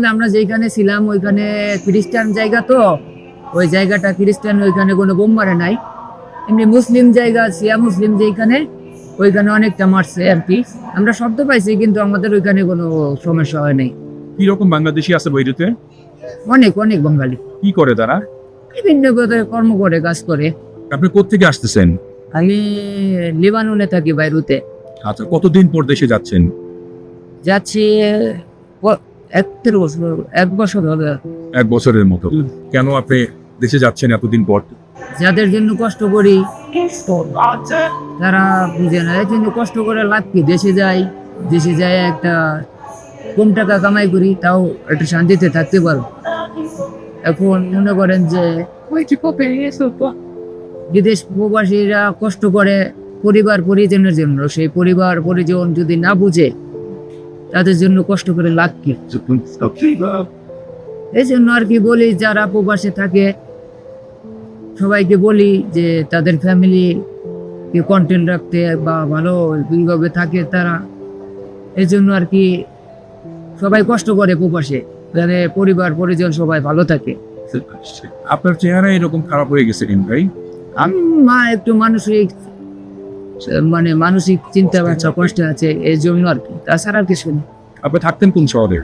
বর্তমানে আমরা যেখানে ছিলাম ওইখানে খ্রিস্টান জায়গা তো। ওই জায়গাটা খ্রিস্টান ওইখানে কোনো বোম মারে নাই। এমনি মুসলিম জায়গা সিয়া মুসলিম যেখানে ওইখানে অনেকটা মারছে আর কি। আমরা শব্দ পাইছি কিন্তু আমাদের ওইখানে কোনো সমস্যা হয় নাই। কীরকম বাংলাদেশি আছে বৈরুতে? অনেক অনেক বাঙালি। কি করে তারা? বিভিন্ন কর্ম করে কাজ করে। আপনি কোত্থেকে আসতেছেন? আমি লিবাননে থাকি বাইরুতে। আচ্ছা কতদিন পর দেশে যাচ্ছেন? যাচ্ছি এক দেড় বছর এক বছর হলো এক বছরের মতো। কেন আপনি দেশে যাচ্ছেন এতদিন পর? যাদের জন্য কষ্ট করি তারা বুঝে না এর জন্য কষ্ট করে লাভ কি? দেশে যাই দেশে যাই একটা কম টাকা কামাই করি তাও একটু শান্তিতে থাকতে পারো এখন মনে করেন যে বিদেশ প্রবাসীরা কষ্ট করে পরিবার পরিজনের জন্য সেই পরিবার পরিজন যদি না বুঝে তাদের জন্য কষ্ট করে লাভ কি? এই জন্য আর কি বলি যারা প্রবাসে থাকে সবাইকে বলি যে তাদের ফ্যামিলি কে কন্টেন্ট রাখতে বা ভালো ভাবে থাকে তারা এই জন্য আর কি সবাই কষ্ট করে প্রবাসে যাতে পরিবার পরিজন সবাই ভালো থাকে। আপনার চেহারা এরকম খারাপ হয়ে গেছে কেন ভাই? আমি মা একটু মানসিক মানে মানসিক চিন্তা ভাবনা কষ্ট আছে এই জন্য আর কি। তাছাড়া আর কিছু না আপনি থাকতেন কোন শহরে?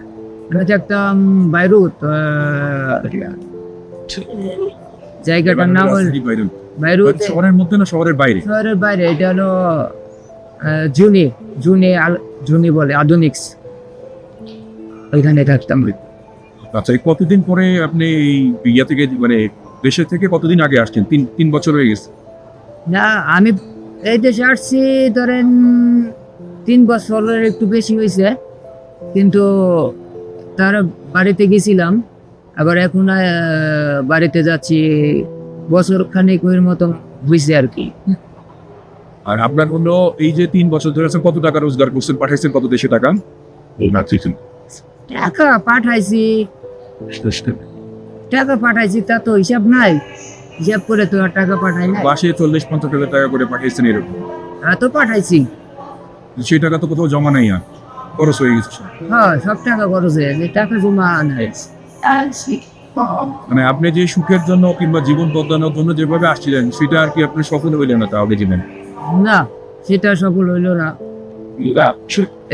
আমি থাকতাম বাইরুত জায়গাটার নাম হল বাইরুত। শহরের মধ্যে না শহরের বাইরে? শহরের বাইরে এটা হলো জুনি জুনি জুনি বলে আধুনিক্স। ওইখানে থাকতাম। আচ্ছা এই কতদিন পরে আপনি ইয়া থেকে মানে দেশে থেকে কতদিন আগে আসছেন? তিন তিন বছর হয়ে গেছে। না আমি এই দেশে আসছি ধরেন তিন বছরের একটু বেশি হয়েছে কিন্তু তার বাড়িতে গেছিলাম আবার এখন বাড়িতে যাচ্ছি বছর খানিক এর মতো হয়েছে আর কি। আর আপনার হলো এই যে তিন বছর ধরে আছেন কত টাকা রোজগার করছেন পাঠাইছেন কত দেশে টাকা? টাকা পাঠাইছি। টাকা পাঠাইছি তা তো হিসাব নাই। হিসাব করে তো টাকা পাঠাই নাই। মাসে চল্লিশ পঞ্চাশ হাজার টাকা করে পাঠিয়েছেন এরকম। তা তো পাঠাইছি। সেই টাকা তো কোথাও জমা নাই আর খরচ হয়ে গেছে। হ্যাঁ সব টাকা খরচ হয়ে গেছে, টাকা জমা নাই। মানে আপনি যে সুখের জন্য কিংবা জীবন বদলানোর জন্য যেভাবে আসছিলেন সেটা আর কি আপনি সফল হইলেন না তাহলে জীবন না সেটা সফল হইল না।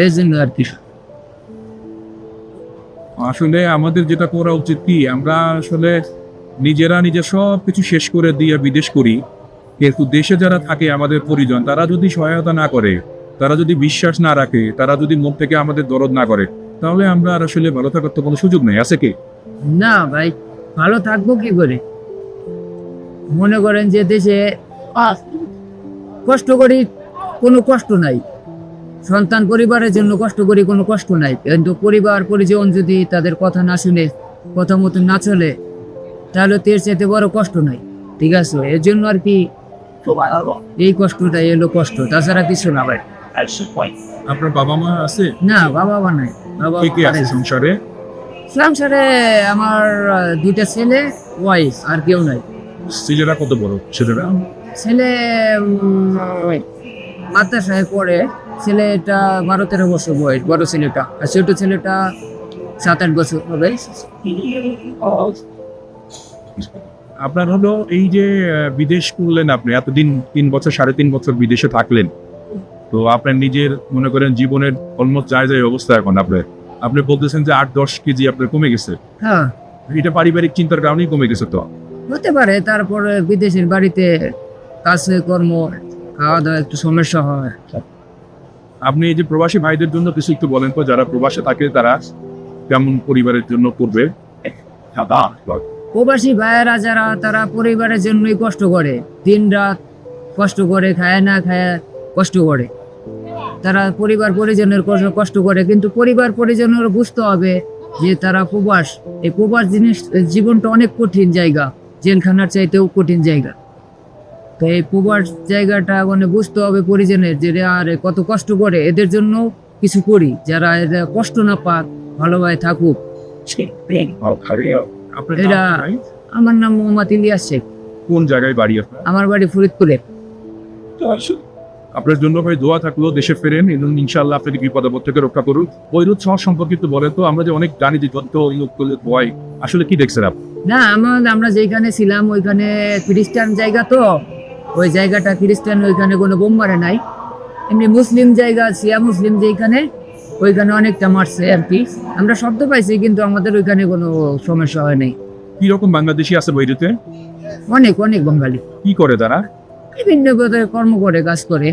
এই জন্য আর কি। আসলে আমাদের যেটা করা উচিত কি আমরা আসলে নিজেরা নিজে সব কিছু শেষ করে দিয়ে বিদেশ করি। কিন্তু দেশে যারা থাকে আমাদের পরিজন, তারা যদি সহায়তা না করে, তারা যদি বিশ্বাস না রাখে, তারা যদি মুখ থেকে আমাদের দরদ না করে, তাহলে আমরা আর আসলে ভালো থাকার তো কোনো সুযোগ নেই। আছে কি? না ভাই, ভালো থাকব কি করে? মনে করেন যে দেশে কষ্ট করি কোনো কষ্ট নাই। সন্তান পরিবারের জন্য কষ্ট করি কোনো কষ্ট নাই। কিন্তু পরিবার পরিজন যদি তাদের কথা না শুনে, কথা মতো না চলে তাহলে তো এর চাইতে বড় কষ্ট নাই ঠিক আছে? এর জন্য আর কি এই কষ্টটা এলো কষ্ট। তাছাড়া কিছু না ভাই। আপনার বাবা মা আছে? না বাবা মা নাই। বাবা কে আছে সংসারে? সংসারে আমার দুইটা ছেলে ওয়াইফ আর কেউ নাই। ছেলেরা কত বড় ছেলেরা? ছেলে মাদ্রাসায় পড়ে। ছেলেটা বারো তেরো বছর বয়স বড় ছেলেটা। আর ছোট ছেলেটা সাত আট বছর হবে। আপনার হলো এই যে বিদেশ করলেন আপনি এতদিন তিন বছর সাড়ে তিন বছর বিদেশে থাকলেন তো আপনার নিজের মনে করেন জীবনের অলমোস্ট যায় যায় অবস্থা এখন আপনার। আপনি বলতেছেন যে আট দশ কেজি আপনার কমে গেছে। হ্যাঁ। এটা পারিবারিক চিন্তার কারণেই কমে গেছে তো? হতে পারে তারপরে বিদেশের বাড়িতে কাছে কর্ম খাওয়া দাওয়া একটু সমস্যা হয়। আপনি এই যে প্রবাসী ভাইদের জন্য কিছু একটু বলেন তো যারা প্রবাসে থাকে তারা কেমন পরিবারের জন্য করবে? প্রবাসী ভাইয়েরা যারা তারা পরিবারের জন্যই কষ্ট করে। দিন রাত কষ্ট করে খায় না খায় কষ্ট করে। তারা পরিবার পরিজনের কষ্ট- কষ্ট করে কিন্তু পরিবার পরিজনের বুঝতে হবে যে তারা প্রবাস। এই প্রবাস জিনিস জীবনটা অনেক কঠিন জায়গা জেলখানার চাইতেও কঠিন জায়গা। তো এই প্রবাস জায়গাটা মানে বুঝতে হবে পরিজনের যে আর কত কষ্ট করে। এদের জন্য কিছু করি যারা এরা কষ্ট না পাক ভালোভাবে থাকুক। আপনার এরা- আমার নাম মোহাম্মদ ইলিয়াস শেখ। কোন জায়গায় বাড়ি আপনার? আমার বাড়ি ফরিদপুরে। আপনার জন্য ভাই দোয়া থাকল দেশে ফেরেন এবং ইনশাল্লাহ আপনাকে বিপদ আপদ থেকে রক্ষা করুন। বৈরুত শহর সম্পর্কে একটু বলেন তো আমরা যে অনেক জানি যে যত ভয়। আসলে কি দেখছেন আপনি? না আমার আমরা যেখানে ছিলাম ওইখানে খ্রিস্টান জায়গা তো। ওই জায়গাটা খ্রিস্টান ওইখানে কোনো বোম মারে নাই। এমনি মুসলিম জায়গা সিয়া মুসলিম যেখানে ওইখানে অনেকটা মারছে আর কি। আমরা শব্দ পাইছি কিন্তু আমাদের ওইখানে কোনো সমস্যা হয় নাই। কি রকম বাংলাদেশি আছে বৈরুতে? অনেক অনেক বাঙালি। কি করে তারা? বিভিন্ন কর্ম করে কাজ করে।